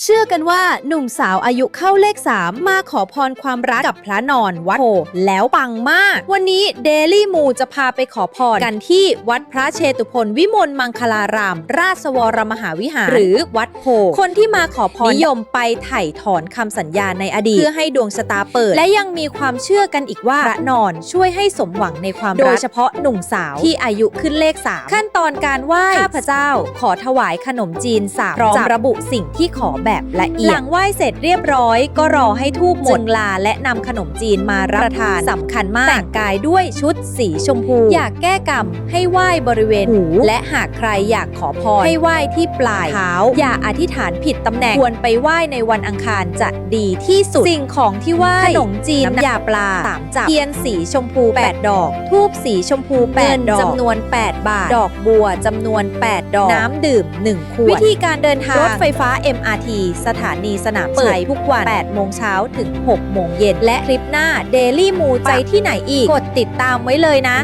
เชื่อกันว่าหนุ่มสาวอายุเข้าเลข 3 มาขอพรความรักกับพระนอนวัดโพแล้วปังมาก วันนี้เดลี่มูจะพาไปขอพรกันที่วัดพระเชตุพนวิมลมังคลาราม ราชวรมหาวิหาร หรือวัดโพคนที่มาขอพรนิยมไปไถ่ถอนคำสัญญาในอดีต เพื่อให้ดวงชะตาเปิด และยังมีความเชื่อกันอีกว่าพระนอนช่วยให้สมหวังในความรักโดยเฉพาะหนุ่มสาวที่อายุขึ้นเลข 3 ขั้นตอนการไหว้ข้าพเจ้า ขอถวายขนมจีนสามพร้อมระบุสิ่งที่ขอแบบละเอียด หลังไหว้เสร็จเรียบร้อย ก็รอให้ทูบหมดจึงลาและนำขนมจีนมารับประทานสำคัญมากแต่งกายด้วยชุดสีชมพู อยากแก้กรรมให้ไหว้บริเวณหูและหากใครอยากขอพรให้ไหว้ที่ปลายเท้า อย่าอธิษฐานผิดตำแหน่งควรไปไหว้ในวันอังคารจะดีที่สุด สิ่งของที่ไหว้ขนมจีนน้ำยาปลาสามจับเทียนสีชมพู 8 ดอก ทูบสีชมพู 8 ดอกจำนวน 8 บาท ดอกบัวจำนวน 8 ดอก น้ำดื่ม 1 ขวด วิธีการเดินทางรถไฟฟ้า MRT สถานีสนามชัยทุกวัน 8 โมงเช้าถึง 6 โมงเย็น และคลิปหน้า Daily m o ไปที่ไหนอีก กดติดตามไว้เลยนะ